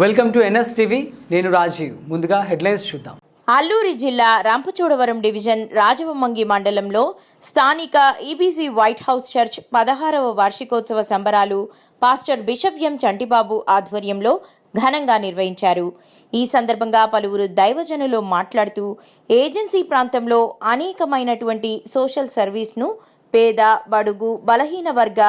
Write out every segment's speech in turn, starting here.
Welcome to NS TV. నేను రాజీవ్. ముందుగా headlines చూద్దాం. అల్లూరి జిల్లా రంపచోడవరం డివిజన్ రాజవమంగి మండలంలో స్థానిక ఈబీసీ వైట్ హౌస్ చర్చ్ పదహారవ వార్షికోత్సవ సంబరాలు పాస్టర్ బిషప్ ఎం చంటిబాబు ఆధ్వర్యంలో ఘనంగా నిర్వహించారు. ఈ సందర్భంగా పలువురు దైవజనులు మాట్లాడుతూ ఏజెన్సీ ప్రాంతంలో అనేకమైనటువంటి సోషల్ సర్వీస్ను పేద బడుగు బలహీన వర్గ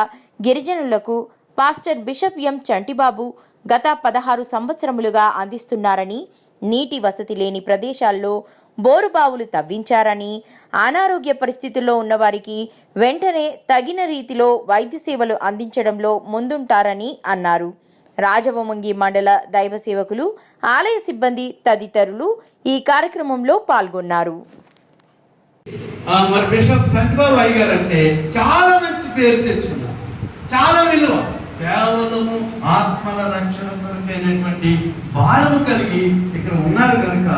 గిరిజనులకు పాస్టర్ బిషప్ ఎం చంటిబాబు గత పదహారు సంవత్సరములుగా అందిస్తున్నారని నీటి వసతి లేని ప్రదేశాల్లో బోరుబావులు తవ్వించారని అనారోగ్య పరిస్థితుల్లో ఉన్నవారికి వెంటనే తగిన రీతిలో వైద్య సేవలు అందించడంలో ముందుంటారని అన్నారు. రాజవమంగి మండల దైవ సేవకులు ఆలయ సిబ్బంది తదితరులు ఈ కార్యక్రమంలో పాల్గొన్నారు. మరి బిషప్ సంటిబాబు చాలా మంచి పేరు తెచ్చుకున్నారు. చాలా విలువ. కేవలము ఆత్మల రక్షణ కొరకైనటువంటి భారము కలిగి ఇక్కడ ఉన్నారు కనుక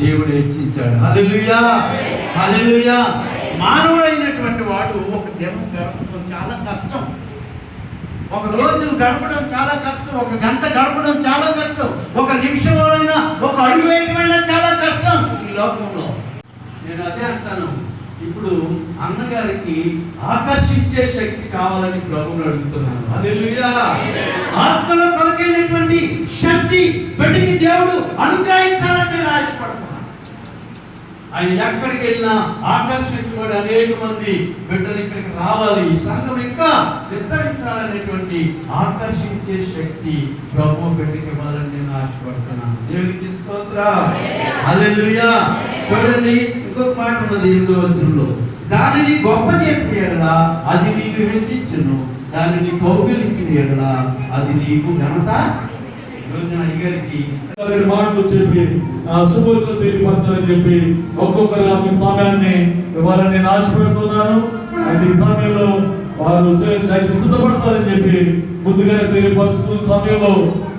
దేవుడు హెచ్చించాడు హల్లెలూయా! హల్లెలూయా! మానవుడైనటువంటి వాడు ఒక దినం గడపడం చాలా కష్టం. ఒక రోజు గడపడం చాలా కష్టం. ఒక గంట గడపడం చాలా కష్టం. ఒక నిమిషమైనా ఒక అడుగు వేయటమైనా చాలా కష్టం. ఈ లోకంలో నేను అదే అంటాను. ఇప్పుడు అన్నగారికి ఆకర్షించే శక్తి కావాలని ప్రభువుని అడుగుతున్నాను. హల్లెలూయా. ఆత్మలో కొలకైనటువంటి శక్తి బిడ్డకి దేవుడు ఆశపడుతున్నాను ఆయన ఎక్కడికి వెళ్ళినా ఆకర్షించబడి అనేక మంది బిడ్డలు ఇక్కడికి రావాలి. ఈ సంఘం ఇంకా విస్తరించాలనేటువంటి ఆకర్షించే శక్తి ప్రభు బిడ్డకి ఇవ్వాలని నేను ఆశపడుతున్నాను. దేవునికి స్తోత్రం చూడండి ఇంకొక మాట ఉన్నది ఎనిమిదో వచనంలో. దానిని గొప్ప చేసిన ఎడల అది నీకు హెచ్చించును. దానిని కౌగిలించిన ఎడల అది నీకు ఘనత ఈ అయ్యగారికి రెండు మాటలు చెప్పి శుభోచన తెలియపరచాలని చెప్పి ఒక్కొక్కరు ఆమె సమయాన్ని ఇవ్వాలని నేను ఆశపడుతున్నాను అయితే ఈ సమయంలో వారు దానికి సిద్ధపడతారని చెప్పి ముందుగానే తెలియపరుస్తూ సమయంలో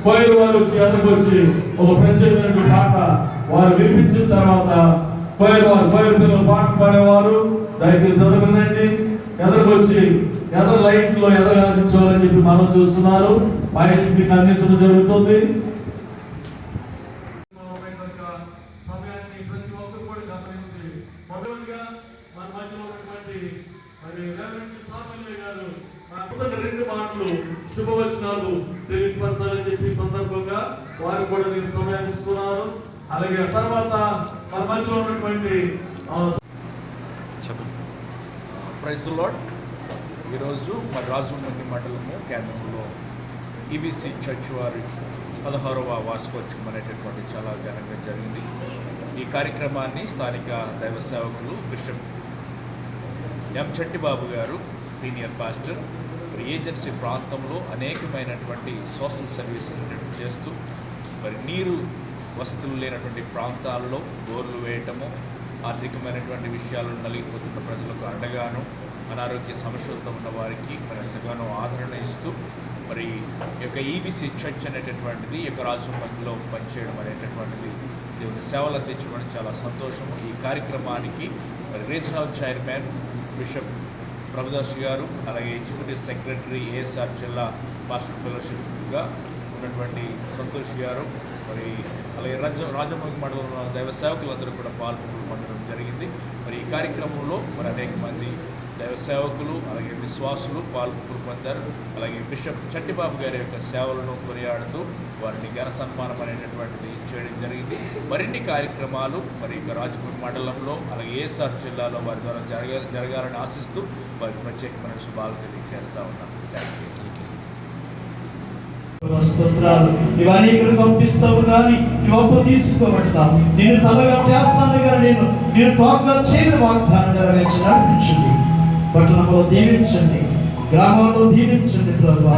కోయిలు వారు వచ్చి ఎదురుకు వచ్చి ఒక ప్రత్యేకమైన పాట వారు వినిపించిన తర్వాత కోయిలు వారు కోయిలు పిల్లలు పాట పాడేవారు. దయచేసి చదవనండి ఎదురుకు ఎదరు లైట్లో ఎదరు అందించాలని చెప్పి మనం చూస్తున్నారు. మైక్ మీకు అందించడం జరుగుతుంది. రెండు మాటలు శుభవచనాలు తెలియపరచాలని చెప్పి సందర్భంగా వారు కూడా నేను సమయాన్ని ఇస్తున్నారు అలాగే తర్వాత మన మధ్యలో ఉన్నటువంటి ఆ, ప్రైజ్ లాడ్ ఈరోజు మరి రాజమండ్రి మండలము కేంద్రంలో ఈబీసీ చర్చ్ వారి పదహారవ వార్షికోత్సవం అనేటటువంటి చాలా ఘనంగా జరిగింది. ఈ కార్యక్రమాన్ని స్థానిక దైవ సేవకులు బిషప్ ఎం చెట్టిబాబు గారు సీనియర్ పాస్టర్ మరి ఏజెన్సీ ప్రాంతంలో అనేకమైనటువంటి సోషల్ సర్వీసెస్ చేస్తూ మరి నీరు వసతులు లేనటువంటి ప్రాంతాల్లో బోర్లు వేయటము ఆర్థికమైనటువంటి విషయాలు నలిగిపోతున్న ప్రజలకు అండగాను అనారోగ్య సమస్యలతో ఉన్న వారికి మరి ఎంతగానో ఆదరణ ఇస్తూ మరి ఈ యొక్క ఈబీసీ చర్చ్ అనేటటువంటిది ఈ యొక్క రాజమండ్రిలో పనిచేయడం అనేటటువంటిది దేవుని సేవలు అందించడం చాలా సంతోషము ఈ కార్యక్రమానికి మరి రీజనల్ చైర్మన్ బిషప్ ప్రభుదాస్ గారు అలాగే ఎగ్జిక్యూటివ్ సెక్రటరీ ఏఎస్ఆర్ జిల్లా మాస్టర్ ఫెలోషిప్గా ఉన్నటువంటి సంతోష్ గారు మరి అలాగే రాజ రాజమౌళి మండలంలో దైవ సేవకులందరూ కూడా పాల్గొనడం జరిగింది. మరి ఈ కార్యక్రమంలో మరి అనేక మంది దైవ సేవకులు అలాగే విశ్వాసులు పాల్గొన పొందారు అలాగే బిషప్ చట్టిబాబు గారి యొక్క సేవలను కొనియాడుతూ వారిని ఘన సన్మానం అనేటటువంటిది చేయడం జరిగింది. మరిన్ని కార్యక్రమాలు మరి ఇక రాజపూర్ మండలంలో అలాగే ఏఎస్ఆర్ జిల్లాలో వారి ద్వారా జరగ జరగాలని ఆశిస్తూ వారికి ప్రత్యేకమైన శుభాలు తెలియజేస్తా ఉన్నాను థ్యాంక్ యూ స్తోత్రాలు. ఇవన్నీ ఇక్కడ పంపిస్తావు కానీ నీవు అప్పు తీసుకోబడతావు నేను తలగా చేస్తాను కానీ నేను. నేను తోకగా చేయని వాగ్దానం నెరవేర్చి నడిపించింది. పట్టణంలో దీవించండి. గ్రామాల్లో దీవించండి ప్రభు.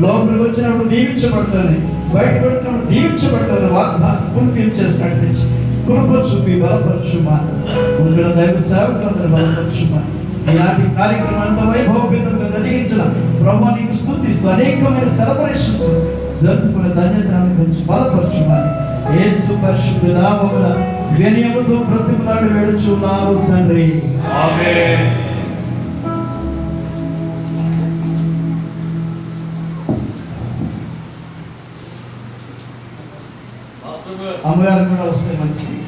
లోపలికి వచ్చినప్పుడు దీవించబడతాను బయట పెడుతున్నప్పుడు దీవించబడతాను వాగ్దానం ఫుల్ఫిల్ చేసి నడిపించి కృప చూపి బలపరచుమా. ఉండిన దైవ సేవకులందరూ బలపరచుమా. ఈనాటి కార్యక్రమంతో వైభవపేతంగా జరిగించిన బ్రహ్మ నీకు స్థుతిస్తూ అనేకమైన సెలబ్రేషన్స్ జరుపుకునే ధన్యతను గురించి బలపరచుమని యేసు పరిశుద్ధ నామమున వినయముతో ప్రతిమలాడు వేడుచున్నారు తండ్రి. ఆమేన్. అమ్మగారు కూడా వస్తే మంచిది.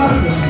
あるんですよ。